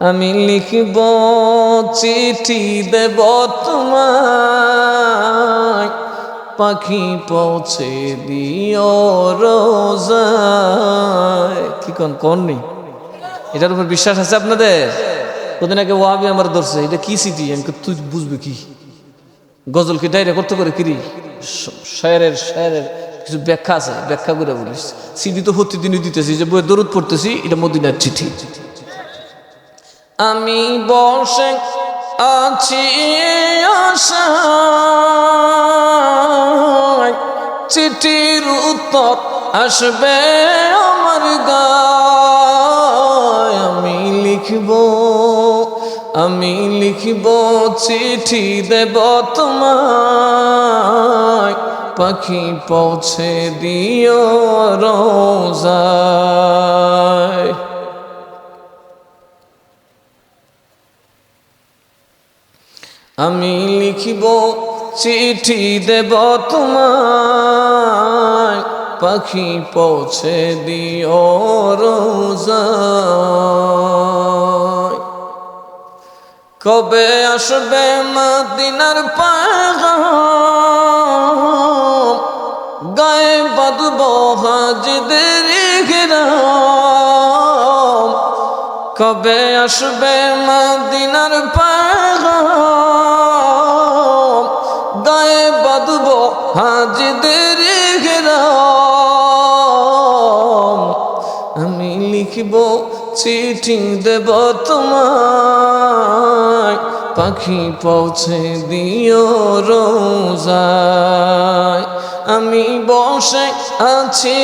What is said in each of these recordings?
আমি লিখব চিঠি দেব তোমায়। পাখি পৌঁছে দিও রোজায়। কি কন কন নেই এটার উপর বিশ্বাস আছে আপনাদের? কোদিন আগে ওয়াবি আমার ধরছে, এটা কি চিঠি? আমি তুই বুঝবি কি? গজল কি ডাইরে করতে করে কিরি শায়ের শায়ের কিছু ব্যাখ্যা আছে, ব্যাখ্যা করে বলিস। সিডি তো প্রতিদিনই দিতেছি, যে বইয়ে দরুদ পড়তেছি, এটা মদিনার চিঠি চিঠি। আমি বসে আছি আশায়। চিঠির উত্তর আসবে আমার গায়। আমি লিখব আমি লিখব চিঠি দেব তোমায়। পাখি পৌঁছে দিও রোজায়। আমি লিখিব চিঠি দেব তোমায়। পাখি পৌঁছে দিও রোজায়। কবে আসবে মদিনার পাগাম গায়ে বাঁধব হাজিদের ঘেরাম কবে আসবে মদিনার পাগাম লিখব চিঠি দেব তোমায়। পাখি পৌঁছে দিও রোজায়। আমি বসে আছি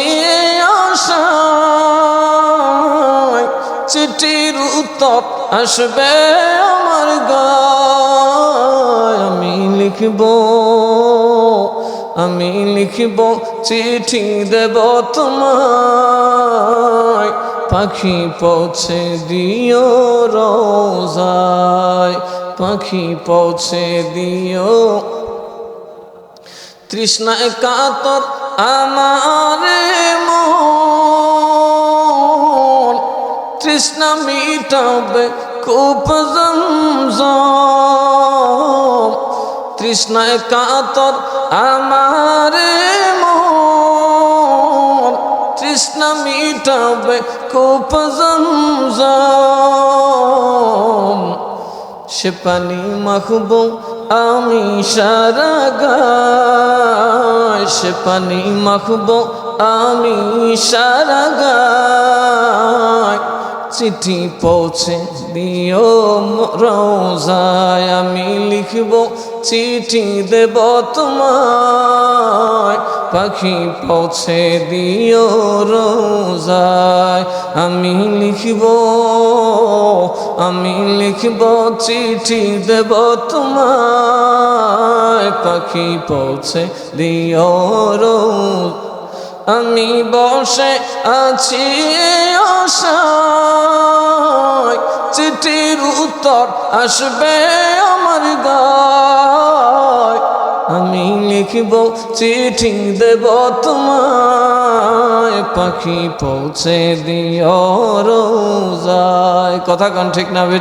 আশায়। চিঠির উত্তর আসবে আমার গায়। আমি লিখব আমি লিখব, চিঠি দেব তোমায়। পাখি পৌঁছে দিও রোজায়, পাখি পৌঁছে দিও। তৃষ্ণায় কাতর আমার মন, তৃষ্ণা মিটাবে কূপ তৃষ্ণায় কাতর আমার মন, তৃষ্ণা মিটাবে কূপ জমজম সে পানি মাখব আমি সারা গায় সে পানি মাখব আমি সারা গায় চিঠি পৌঁছে দিও রোজায় আমি লিখব চিঠি দেব তোমায় পাখি পৌঁছে দিও রোজায় আমি লিখব আমি লিখব, চিঠি দেব তোমায়। পাখি পৌঁছে দিও রোজ আমি বসে আছি আশায়। চিঠির উত্তর আসবে আমার গায়। আমি লিখব, চিঠি দেব তোমায়। পাখি পৌঁছে দিও রোজায়। কথা কন ঠিক না বে